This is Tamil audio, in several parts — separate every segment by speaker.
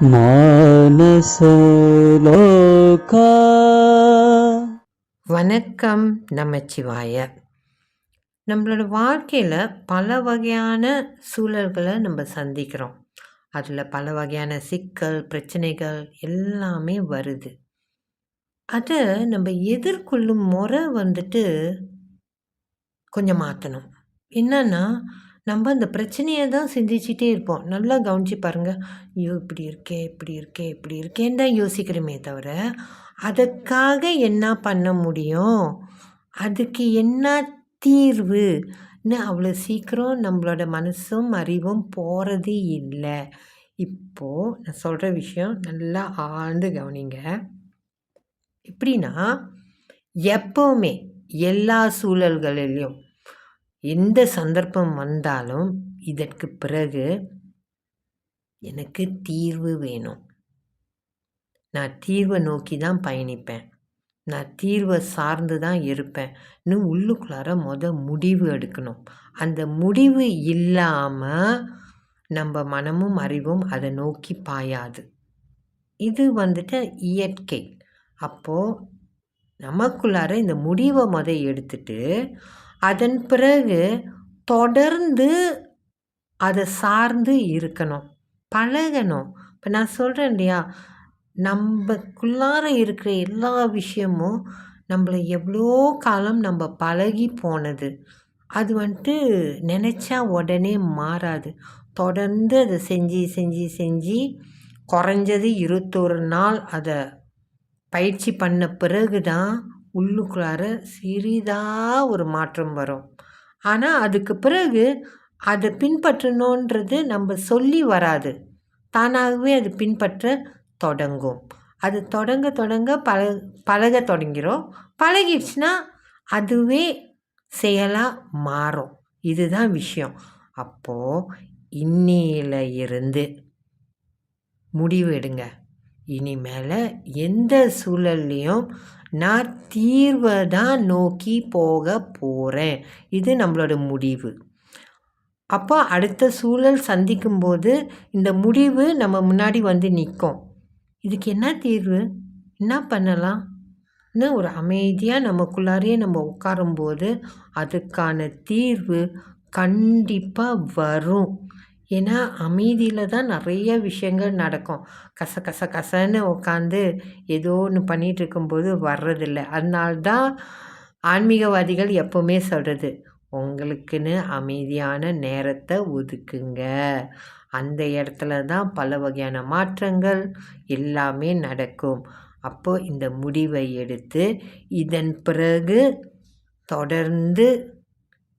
Speaker 1: மானசலோகா
Speaker 2: வணக்கம் நமச்சிவாய. நம்மளோட வாழ்க்கையில் பல வகையான சூழல்களை நம்ம சந்திக்கிறோம். அதில் பல வகையான சிக்கல் பிரச்சனைகள் எல்லாமே வருது. அதை நம்ம எதிர்கொள்ளும் முறை வந்துட்டு கொஞ்சம் மாற்றணும் என்னன்னா நம்ம அந்த பிரச்சனையை தான் சிந்திச்சிட்டே இருப்போம். நல்லா கவனிச்சு பாருங்கள் ஐயோ இப்படி இருக்கே இப்படி இருக்கே இப்படி இருக்கேன்னு தான் யோசிக்கிறோமே தவிர அதுக்காக என்ன பண்ண முடியும்? அதுக்கு என்ன தீர்வுன்னு அவ்வளோ சீக்கிரம் நம்மளோட மனசும் அறிவும் போகிறது இல்லை. இப்போது நான் சொல்கிற விஷயம் நல்லா ஆழ்ந்து கவனிங்க. எப்படின்னா எப்போவுமே எல்லா சூழல்களிலையும் எந்த சந்தர்ப்பம் வந்தாலும் இதற்கு பிறகு எனக்கு தீர்வு வேணும். நான் தீர்வை நோக்கி தான் பயணிப்பேன். நான் தீர்வை சார்ந்து தான் இருப்பேன். இன்னும் உள்ளுக்குள்ளார மொதல் முடிவு எடுக்கணும். அந்த முடிவு இல்லாமல் நம்ம மனமும் அறிவும் அதை நோக்கி பாயாது. இது வந்துட்டு இயற்கை. அப்போது நமக்குள்ளார இந்த முடிவை முத எடுத்துட்டு அதன் பிறகு தொடர்ந்து அதை சார்ந்து இருக்கணும் பழகணும். இப்போ நான் சொல்கிறேன் இல்லையா நம்மக்குள்ளார இருக்கிற எல்லா விஷயமும் நம்மளை எவ்வளோ காலம் நம்ம பழகி போனது அது வந்துட்டு நினச்சா உடனே மாறாது. தொடர்ந்து அதை செஞ்சு செஞ்சு செஞ்சு குறைஞ்சது இருபத்தொரு நாள் அதை பயிற்சி பண்ண பிறகு தான் உள்ளுக்குள்ளார சிறிதாக ஒரு மாற்றம் வரும். ஆனால் அதுக்கு பிறகு அதை பின்பற்றணுன்றது நம்ம சொல்லி வராது. தானாகவே அது பின்பற்ற தொடங்கும். அது தொடங்க தொடங்க பழ பழக தொடங்கிறோம். பழகிடுச்சுன்னா அதுவே செயலாக மாறும். இதுதான் விஷயம். அப்போது இன்னில இருந்து முடிவு எடுங்க. இனிமேல் எந்த சூழல்லையும் நான் தீர்வை தான் நோக்கி போக போகிறேன் இது நம்மளோட முடிவு. அப்போ அடுத்த சூழல் சந்திக்கும்போது இந்த முடிவு நம்ம முன்னாடி வந்து நிற்கும். இதுக்கு என்ன தீர்வு? என்ன பண்ணலாம்? இன்னும் ஒரு அமைதியாக நமக்குள்ளாரே நம்ம உட்காரும்போது அதுக்கான தீர்வு கண்டிப்பாக வரும். ஏன்னா அமைதியில் தான் நிறைய விஷயங்கள் நடக்கும். கச கச கசன்னு உட்காந்து ஏதோ ஒன்று பண்ணிகிட்டு இருக்கும்போது வர்றதில்ல அதனால்தான் ஆன்மீகவாதிகள் எப்போவுமே சொல்கிறது உங்களுக்குன்னு அமைதியான நேரத்தை ஒதுக்குங்க. அந்த இடத்துல தான் பல வகையான மாற்றங்கள் எல்லாமே நடக்கும். அப்போது இந்த முடிவை எடுத்து இதன் பிறகு தொடர்ந்து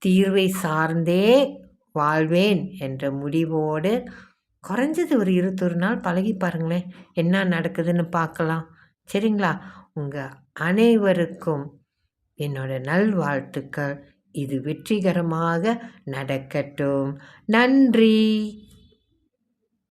Speaker 2: தீர்வை சார்ந்தே வாழ்வேன் என்ற முடிவோடு குறைஞ்சது ஒரு இருபத்தொரு நாள் பழகி பாருங்களேன். என்ன நடக்குதுன்னு பார்க்கலாம். சரிங்களா? உங்கள் அனைவருக்கும் என்னோட நல்வாழ்த்துக்கள். இது வெற்றிகரமாக நடக்கட்டும். நன்றி.